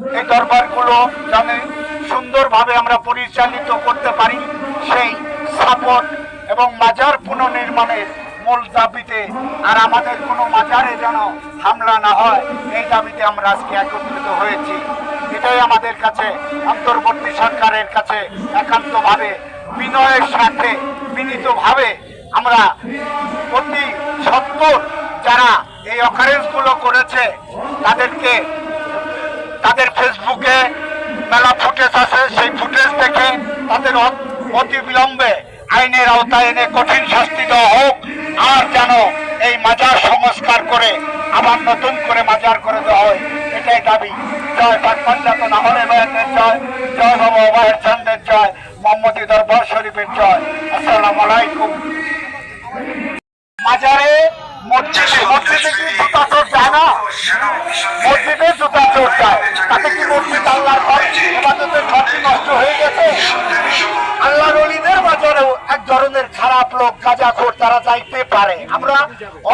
এই দরবারগুলো যেন সুন্দরভাবে আমরা পরিচালিত করতে পারি, সেই সাপোর্ট এবং মাজার পুনর্নির্মাণের মূল দাবিতে আর আমাদের কোনো মাজারে যেন হামলা না হয়, এই দাবিতে আমরা আজকে একত্রিত হয়েছি। এটাই আমাদের কাছে, অন্তর্বর্তী সরকারের কাছে একান্তভাবে বিনয়ের সাথে বিনীতভাবে আমরা অতি সত্তর যারা এই অকারেন্সগুলো করেছে, তাদেরকে তাদের ফেসবুকে মেলা ফুটেজ আছে। সেই ফুটেজ দেখে তাদের অতি বিলম্বে আইনের আওতায় এনে কঠিন শাস্তি দেওয়া হোক, আর যেন এই মাজার সংস্কার করে, আবার নতুন করে মাজার করে দেওয়া হয়। এটাই দাবি। জয় পাটপাঞ্জাত নাহরে বায়াতের জয় জয় বাবা অবায়ের চন্দ্রের জয়, মোহাম্মদী দরবার শরীফের জয়। আসসালাম আলাইকুম। মাজারে মসজিদে মসজিদে কি জুতা চোর যায় না? মসজিদে জুতা চোর যায়। ধরনের খারাপ লোক গাঁজাখোর তারা যাইতে পারে। আমরা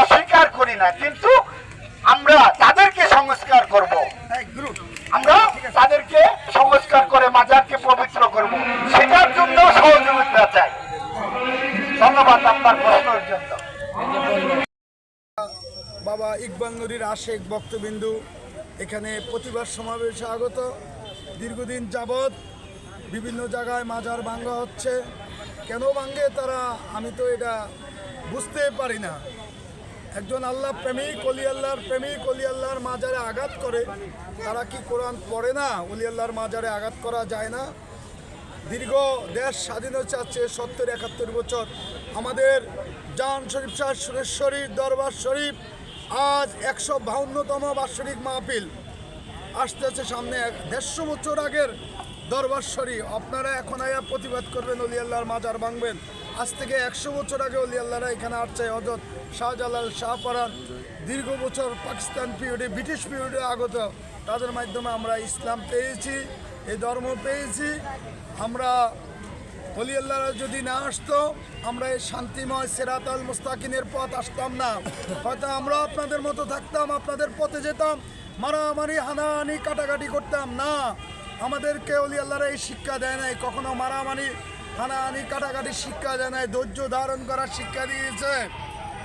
অস্বীকার করি না, কিন্তু আমরা তাদেরকে সংস্কার করব। আমরা তাদেরকে সংস্কার করে মাজারকে পবিত্র করব। সেটার জন্য সহযোগিতা চাই। ধন্যবাদ আপনার প্রশ্নের জন্য। বাবা ইকবাল নুরির আশেক বক্তবিন্দু এখানে প্রতিবার সমাবেশে আগত। দীর্ঘদিন যাবৎ বিভিন্ন জায়গায় মাজার ভাঙ্গা হচ্ছে। কেন ভাঙ্গে তারা, আমি তো এটা বুঝতে পারি না। একজন আল্লাহ প্রেমিক, অলি আল্লাহর প্রেমিক, অলি আল্লাহর মাজারে আঘাত করে, তারা কি কোরআন পড়ে না? অলি আল্লাহর মাজারে আঘাত করা যায় না? দীর্ঘ দেশ স্বাধীন হচ্ছে আছে সত্তর একাত্তর বছর। আমাদের জান শরীফ শাহ সুরেশ্বরীর দরবার শরীফ আজ একশো বাউন্নতম বাৎসরিক মাহফিল। আসতেছে সামনে এক দেড়শো বছর আগের দরবার শরীফ, আপনারা এখন আয়া প্রতিবাদ করবেন অলি আল্লাহর মাজার ভাঙবেন। আজ থেকে একশো বছর আগে অলি আল্লাহরা এখানে আসছে হজরত শাহজালাল শাহপারান দীর্ঘ বছর পাকিস্তান পিরিয়ডে, ব্রিটিশ পিরিয়ডে আগত। তাদের মাধ্যমে আমরা ইসলাম পেয়েছি, এই ধর্ম পেয়েছি। আমরা অলি আল্লাহরা যদি না আসতো, আমরা এই শান্তিময় সেরাত আল মুস্তাকিনের পথ আসতাম না। হয়তো আমরা আপনাদের মতো থাকতাম, আপনাদের পথে যেতাম, মারামারি, হানাহানি, কাটাকাটি করতাম। না আমাদেরকে অলি আল্লাহরা এই শিক্ষা দেয় নাই, কখনো মারামারি, হানাহানি, কাটাকাটি শিক্ষা দেয় নাই, ধৈর্য ধারণ করার শিক্ষা দিয়েছে।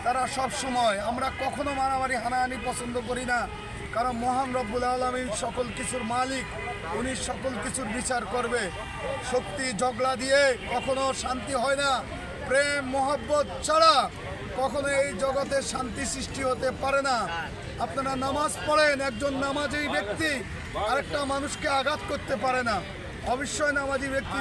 তারা সব সময়, আমরা কখনো মারামারি, হানাহানি পছন্দ করি না। কারণ মহান রব্বুল আলমী সকল কিছুর মালিক, উনি সকল কিছুর বিচার করবে। শক্তি, ঝগড়া দিয়ে কখনো শান্তি হয় না। প্রেম, মোহব্বত ছাড়া কখনো এই জগতে শান্তি সৃষ্টি হতে পারে না। আপনারা নামাজ পড়েন, একজন নামাজি ব্যক্তি আরেকটা মানুষকে আঘাত করতে পারে না। অবশ্যই নামাজি ব্যক্তি